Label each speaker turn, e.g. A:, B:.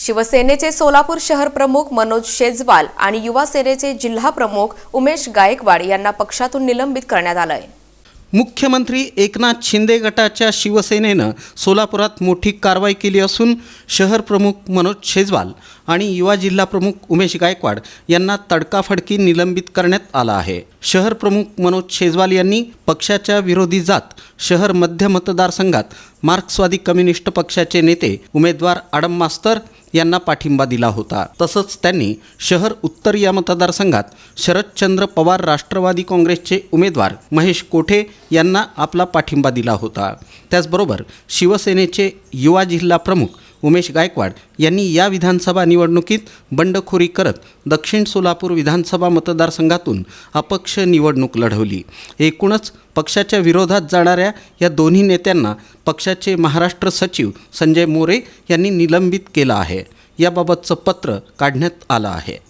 A: शिवसेनेचे सोलापूर शहर प्रमुख मनोज शेजवाल आणि युवा सेनेचे जिल्हा प्रमुख उमेश गायकवाड यांना पक्षातून निलंबित करण्यात आलंय.
B: मुख्यमंत्री एकनाथ शिंदे गटाच्या शिवसेनेनं सोलापुरात मोठी कारवाई केली असून शहर प्रमुख मनोज शेजवाल आणि युवा जिल्हा प्रमुख उमेश गायकवाड यांना तडकाफडकी निलंबित करण्यात आला आहे. शहर प्रमुख मनोज शेजवाल यांनी पक्षाच्या विरोधी जात शहर मध्य मतदारसंघात मार्क्सवादी कम्युनिस्ट पक्षाचे नेते उमेदवार आडम मास्तर यांना पाठिंबा दिला होता. तसंच त्यांनी शहर उत्तर या मतदारसंघात शरदचंद्र पवार राष्ट्रवादी काँग्रेसचे उमेदवार महेश कोठे यांना आपला पाठिंबा दिला होता. त्याचबरोबर शिवसेनेचे युवा जिल्हा प्रमुख उमेश गायकवाड यांनी या विधानसभा निवडणुकीत बंडखोरी करत दक्षिण सोलापूर विधानसभा मतदारसंघातून अपक्ष निवडणूक लढवली. एकूणच पक्षाच्या विरोधात जाणाऱ्या या दोन्ही नेत्यांना पक्षाचे महाराष्ट्र सचिव संजय मोरे यांनी निलंबित केलं आहे. याबाबतचं पत्र काढण्यात आलं आहे.